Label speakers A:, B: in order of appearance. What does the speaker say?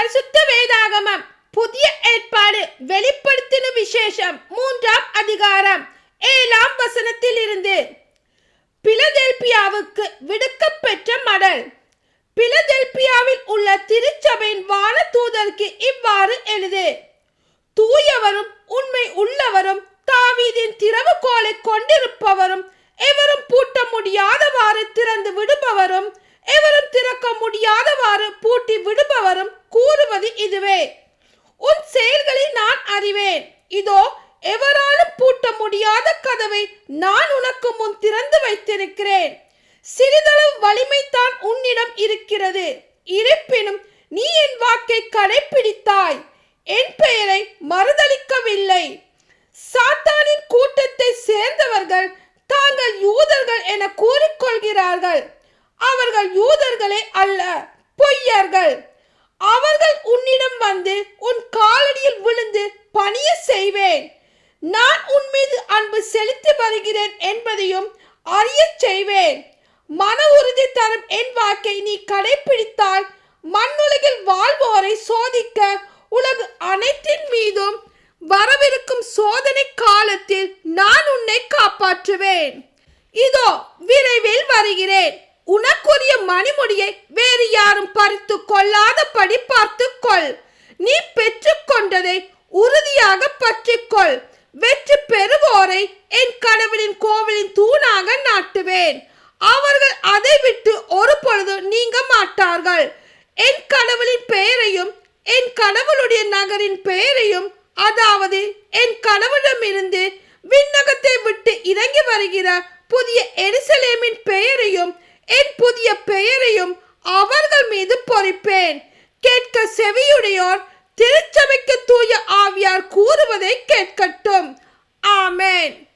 A: பரிசுத்த வேதாகமம். புதிய ஏற்பாடு வெளிப்படுத்தின விசேஷம் மூன்றாம் அதிகாரம். ஏழாம் வசனத்தில் இருந்து பிலதெல்பியாவுக்கு விடுக்கப்பெற்ற மடல். பிலதெல்பியாவில் உள்ள திருச்சபையின் வானதூதருக்கு இவ்வாறு எழுது. தூயவரும் உண்மை உள்ளவரும் தாவீதின் திறவுகோலை கொண்டிருப்பவரும் எவரும் பூட்ட முடியாதவாறு திறந்து விடுபவரும் எவரும் திறக்க முடியாதவாறு பூட்டி விடுபவரும் கூறுவது இதுவே. உன் செயல்களை நான் அறிவேன். இதோ எவராலும் பூட்ட முடியாத கதவை நான் உனக்கு முன் திறந்து வைத்திருக்கிறேன். சிறிதளவு வலிமைதான் உன்னிடம் இருக்கிறது. இருப்பினும் நீ என் வாக்கை கடைப்பிடித்தாய். என் பெயரை மறுதளிக்கவில்லை சாத்தானின் கூட்டத்தை சேர்ந்தவர்கள் தாங்கள் யூதர்கள் என கூறிக்கொள்கிறார்கள். அவர்கள் யூதர்களே அல்ல பொய்யர்கள். அவர்கள் உன்னிடம் வந்து உன் காலடியில் விழுந்து பணிய செய்வேன். நான் உன் மீது அன்பு செலுத்தி வருகிறேன் என்பதையும் அறியச் செய்வேன். மன உறுதி தரும் என் வாக்கை நீ கடைபிடித்தால் மண்ணுலகில் வாழ்வோரை சோதிக்க உலகு அனைத்தின் மீதும் வரவிருக்கும் சோதனை காலத்தில் நான் உன்னை காப்பாற்றுவேன். இதோ விரைவில் வருகிறேன். உனக்குரிய மணிமுடியை வேறு யாரும் பறித்து கொள்ளாதபடி பார்த்துக்கொள் நீ பெற்றுக்கொண்டதை உறுதியாக பற்றிக்கொள் வெற்றி பெறுவோரை என் கடவுளின் கோவிலின் தூணாக நாட்டுவேன். அவர்கள் அதை விட்டு ஒரு பொழுது நீங்க மாட்டார்கள். என் கடவுளின் பெயரையும் என் கடவுளுடைய நகரின் பெயரையும் அதாவது என் கடவுளிடமிருந்து விண்ணகத்தை விட்டு இறங்கி வருகிற புதிய எருசலேமின் பெயரையும் என் புதிய பெயரையும் அவர்கள் மீது பொறிப்பேன். கேட்க செவியுடையோர் திருச்சபைக்கு தூய ஆவியார் கூறுவதை கேட்கட்டும். ஆமேன்.